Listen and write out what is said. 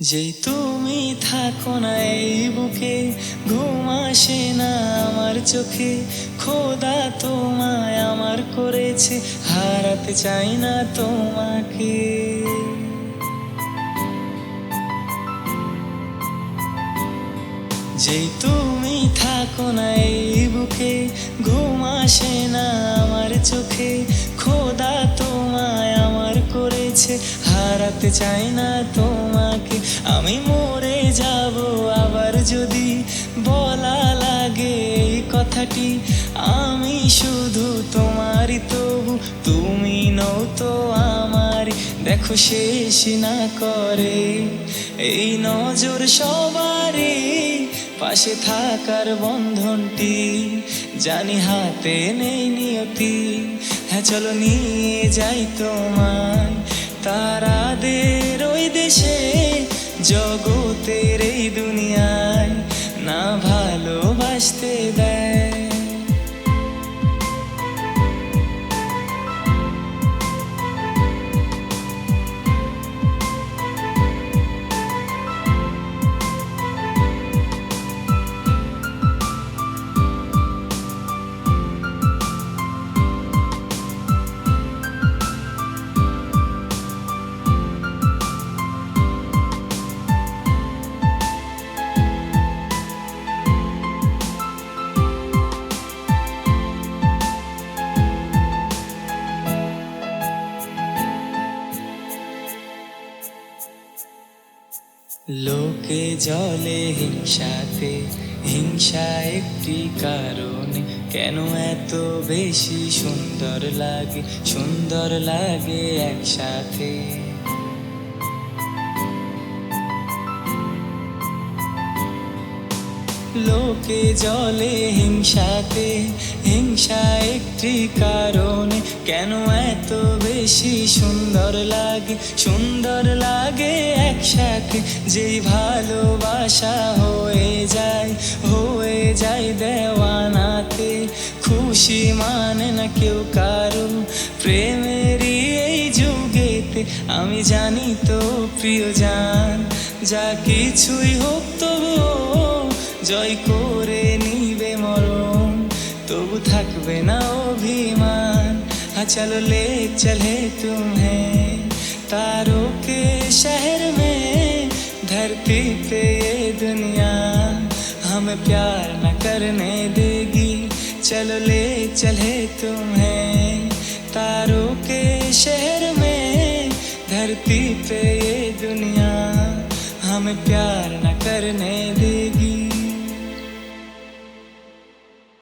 যেই তুমি থাকো না এই বুকে, ঘুম আসে না আমার চোখে। খোদা তোমায় আমার করেছে, হারাতে চাই না তোমাকে। যেই তুমি থাকো না এই বুকে, ঘুম আসে না আমার চোখে। খোদা তোমায় আমার করেছে, হারাতে চাই না তোমাকে। কথাটি আমি শুধু তোমারই, তবু তুমি নও তো আমার দেখো শেষ না করে এই নজর সবারই। পাশে থাকার বন্ধনটি জানি হাতে নেই নিয়তি। হ্যাঁ চলো নিয়ে যাই তোমায়। তারাদের ওই দেশে, জগতের এই দুনিয়ায়। না mais te. লোকে জলে হিংসাতে হিংসা একটি কারণে। কেন এত বেশি সুন্দর লাগে সুন্দর লাগে একসাথে? লোকে জলে হিংসাতে, হিংসা একটি কারণে। কেন এত বেশি সুন্দর লাগে? সুন্দর লাগে একসাথে, যেই ভালোবাসা হয়ে যায় হয়ে যায় দেওয়ানাতে। খুশি মানে না কেউ কারও প্রেমেরই এই যুগেতে। আমি জানি তো প্রিয় জান যা কিছুই হোক তবুও জয় করে নিবে মরণ তবু থাকবে না অভিমান हाँ चलो ले चले तुम्हें तारों के शहर में धरती पे ये दुनिया हमें प्यार न करने देगी चलो ले चले तुम्हें तारों के शहर में धरती पे ये दुनिया हमें प्यार न करने